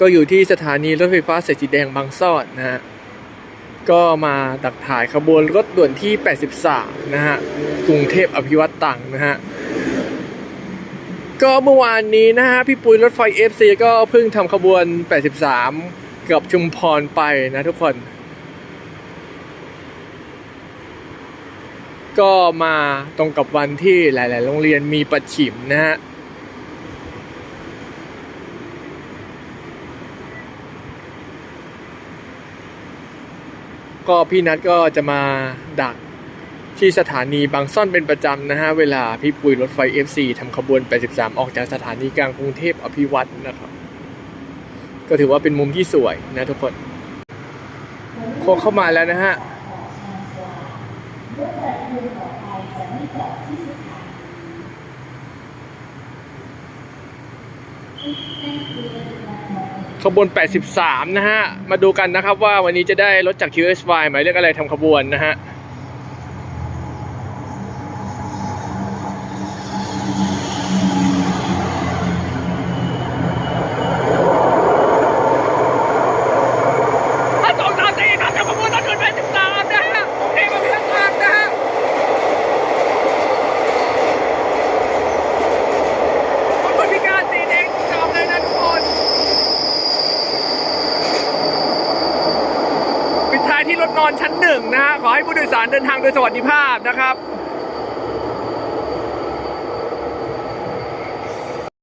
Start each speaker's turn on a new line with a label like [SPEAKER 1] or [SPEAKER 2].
[SPEAKER 1] ก็อยู่ที่สถานีรถไฟฟ้าสายสีแดงบางซ่อนนะฮะ ก็มาดักถ่ายขบวนรถด่วนที่ 83 นะฮะ กรุงเทพอภิวัตตังนะฮะ ก็เมื่อวานนี้นะฮะ พี่ปุ้ยรถไฟ FC ก็เพิ่งทำขบวน 83 กับชุมพรไปนะทุกคน ก็มาตรงกับวันที่หลาย ๆ โรงเรียนมีปัดฉิมนะฮะ ก็พี่นัทก็จะมาดักที่สถานีบางซ่อนเป็นประจำนะฮะ เวลาพี่ปุยรถไฟ FC ทำขบวน 83 ออกจากสถานีกลางกรุงเทพอภิวัตรนะครับ ก็ถือว่าเป็นมุมที่สวยนะทุกคนโคเข้ามาแล้วนะฮะ ขบวน 83 นะฮะ มาดูกันนะครับว่าวันนี้จะได้รถจาก QSY หมายเลขอะไรทำขบวนนะฮะ ถ้าสองสามสี่ครับทำขบวนรถด่วน83 นะฮะเอกพิทักษ์กลางนะฮะ ขอบคุณพิการสีแดงจอมเลยนะทุกคน ปิดท้าย ที่รถนอนชั้นหนึ่งนะฮะขอให้ผู้โดยสารเดินทางโดยสวัสดิภาพนะครับ